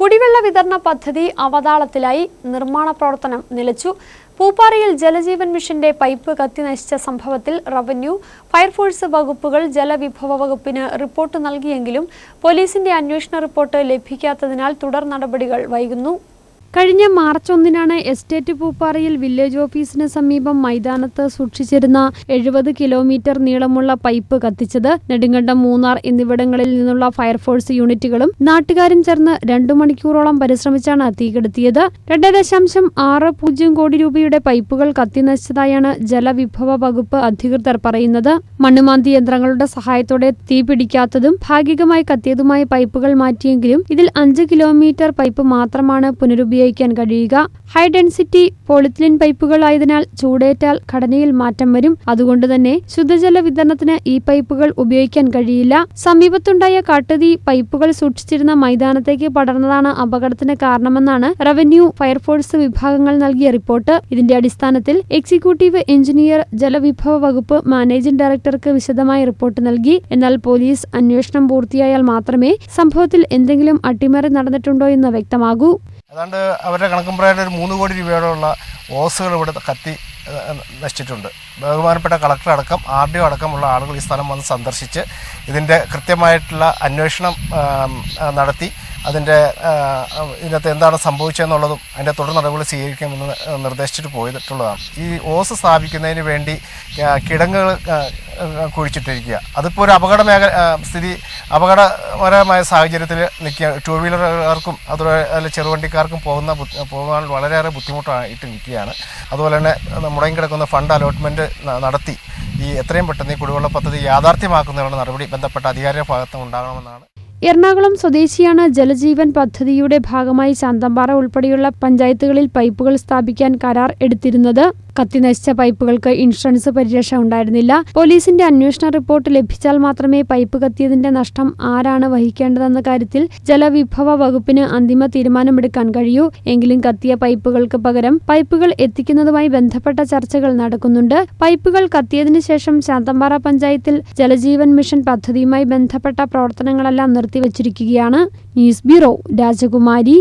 കുടിവെള്ള വിതരണ പദ്ധതി അവതാളത്തിലായി നിർമ്മാണ പ്രവർത്തനം നിലച്ചു. പൂപ്പാറയിൽ ജലജീവൻ മിഷന്റെ പൈപ്പ് കത്തി നശിച്ച സംഭവത്തിൽ റവന്യൂ ഫയർഫോഴ്സ് വകുപ്പുകൾ ജലവിഭവ വകുപ്പിന് റിപ്പോർട്ട് നൽകിയെങ്കിലും പോലീസിന്റെ അന്വേഷണ റിപ്പോർട്ട് ലഭിക്കാത്തതിനാൽ തുടർ നടപടികൾ വൈകുന്നു. കഴിഞ്ഞ മാർച്ച് ഒന്നിനാണ് എസ്റ്റേറ്റ് പൂപ്പാറയിൽ വില്ലേജ് ഓഫീസിന് സമീപം മൈതാനത്ത് സൂക്ഷിച്ചിരുന്ന എഴുപത് കിലോമീറ്റർ നീളമുള്ള പൈപ്പ് കത്തിച്ചത് നെടുങ്കണ്ടം മൂന്നാർ എന്നിവിടങ്ങളിൽ നിന്നുള്ള ഫയർഫോഴ്സ് യൂണിറ്റുകളും നാട്ടുകാരും ചേർന്ന് രണ്ടു മണിക്കൂറോളം പരിശ്രമിച്ചാണ് തീകെടുത്തിയത് രണ്ട് ദശാംശം ആറ് പൂജ്യം കോടി രൂപയുടെ പൈപ്പുകൾ കത്തിനശിച്ചതായാണ് ജലവിഭവ വകുപ്പ് അധികൃതർ പറയുന്നത്. മണ്ണുമാന്തി യന്ത്രങ്ങളുടെ സഹായത്തോടെ തീ പിടിക്കാത്തതും ഭാഗികമായി കത്തിയതുമായ പൈപ്പുകൾ മാറ്റിയെങ്കിലും ഇതിൽ അഞ്ച് കിലോമീറ്റർ പൈപ്പ് മാത്രമാണ് പുനരുപയോഗിക്കാൻ കഴിയുക. ഹൈ ഡെൻസിറ്റി പോളിത്തിലിൻ പൈപ്പുകൾ ആയതിനാൽ ചൂടേറ്റാൽ ഘടനയിൽ മാറ്റം വരും. അതുകൊണ്ട് തന്നെ ശുദ്ധജല വിതരണത്തിന് ഈ പൈപ്പുകൾ ഉപയോഗിക്കാൻ കഴിയില്ല. സമീപത്തുണ്ടായ കാട്ടുതീ പൈപ്പുകൾ സൂക്ഷിച്ചിരുന്ന മൈതാനത്തേക്ക് പടർന്നതാണ് അപകടത്തിന് കാരണമെന്നാണ് റവന്യൂ ഫയർഫോഴ്സ് വിഭാഗങ്ങൾ നൽകിയ റിപ്പോർട്ട് ഇതിന്റെ അടിസ്ഥാനത്തിൽ എക്സിക്യൂട്ടീവ് എഞ്ചിനീയർ ജലവിഭവ വകുപ്പ് മാനേജിംഗ് ഡയറക്ടർക്ക് വിശദമായ റിപ്പോർട്ട് നൽകി. എന്നാൽ പോലീസ് അന്വേഷണം പൂർത്തിയായാൽ മാത്രമേ സംഭവത്തിൽ എന്തെങ്കിലും അട്ടിമറി നടന്നിട്ടുണ്ടോ എന്ന് വ്യക്തമാകൂ. ഏതാണ്ട് അവരുടെ കണക്കും പ്രകാരം ഒരു മൂന്ന് കോടി രൂപയോളമുള്ള ഓസുകൾ ഇവിടെ കത്തി നശിച്ചിട്ടുണ്ട്. ബഹുമാനപ്പെട്ട കളക്ടർ അടക്കം ആർ ഡി ഒ അടക്കമുള്ള ആളുകൾ ഈ സ്ഥലം വന്ന് സന്ദർശിച്ച് ഇതിന്റെ കൃത്യമായിട്ടുള്ള അന്വേഷണം നടത്തി. അതിന്റെ ഇതിനകത്ത് എന്താണ് സംഭവിച്ചതെന്നുള്ളതും അതിന്റെ തുടർ നടപടികൾ സ്വീകരിക്കാമെന്ന് നിർദ്ദേശിച്ചിട്ട് പോയിട്ടുള്ളതാണ്. ഈ ഓസ് സ്ഥാപിക്കുന്നതിന് വേണ്ടി കിടങ്ങുകൾ കുഴിച്ചിട്ടിരിക്കുക. അതിപ്പോൾ ഒരു അപകട മേഖല സ്ഥിതി അപകടകരമായ സാഹചര്യത്തിൽ നിൽക്കുക. ടൂ വീലറുകാർക്കും അതുപോലെ ചെറുവണ്ടിക്കാർക്കും പോകുന്ന പോകാൻ വളരെയേറെ ബുദ്ധിമുട്ടായിട്ട് നിൽക്കുകയാണ്. അതുപോലെ തന്നെ മുടങ്ങി കിടക്കുന്ന ഫണ്ട് അലോട്ട്മെന്റ് നടത്തി ഈ എത്രയും പെട്ടെന്ന് ഈ കുടിവെള്ള പദ്ധതി യാഥാർത്ഥ്യമാക്കുന്നതിനുള്ള നടപടി ബന്ധപ്പെട്ട അധികാരിയുടെ ഭാഗത്ത് ഉണ്ടാകണമെന്നാണ്. എറണാകുളം സ്വദേശിയാണ് ജലജീവൻ പദ്ധതിയുടെ ഭാഗമായി ശാന്തമ്പാറ ഉൾപ്പെടെയുള്ള പഞ്ചായത്തുകളിൽ പൈപ്പുകൾ സ്ഥാപിക്കാൻ കരാർ എടുത്തിരുന്നത്. കത്തിനശിച്ച പൈപ്പുകൾക്ക് ഇൻഷുറൻസ് പരിരക്ഷ ഉണ്ടായിരുന്നില്ല. പോലീസിന്റെ അന്വേഷണ റിപ്പോർട്ട് ലഭിച്ചാൽ മാത്രമേ പൈപ്പ് കത്തിയതിന്റെ നഷ്ടം ആരാണ് വഹിക്കേണ്ടതെന്ന കാര്യത്തിൽ ജലവിഭവ വകുപ്പിന് അന്തിമ തീരുമാനമെടുക്കാൻ കഴിയൂ. എങ്കിലും കത്തിയ പൈപ്പുകൾക്ക് പകരം പൈപ്പുകൾ എത്തിക്കുന്നതുമായി ബന്ധപ്പെട്ട ചർച്ചകൾ നടക്കുന്നുണ്ട്. പൈപ്പുകൾ കത്തിയതിനു ശേഷം ശാന്തമ്പാറ പഞ്ചായത്തിൽ ജലജീവൻ മിഷൻ പദ്ധതിയുമായി ബന്ധപ്പെട്ട പ്രവർത്തനങ്ങളെല്ലാം നിർത്തിവച്ചിരിക്കുകയാണ്. ന്യൂസ് ബ്യൂറോ രാജകുമാരി.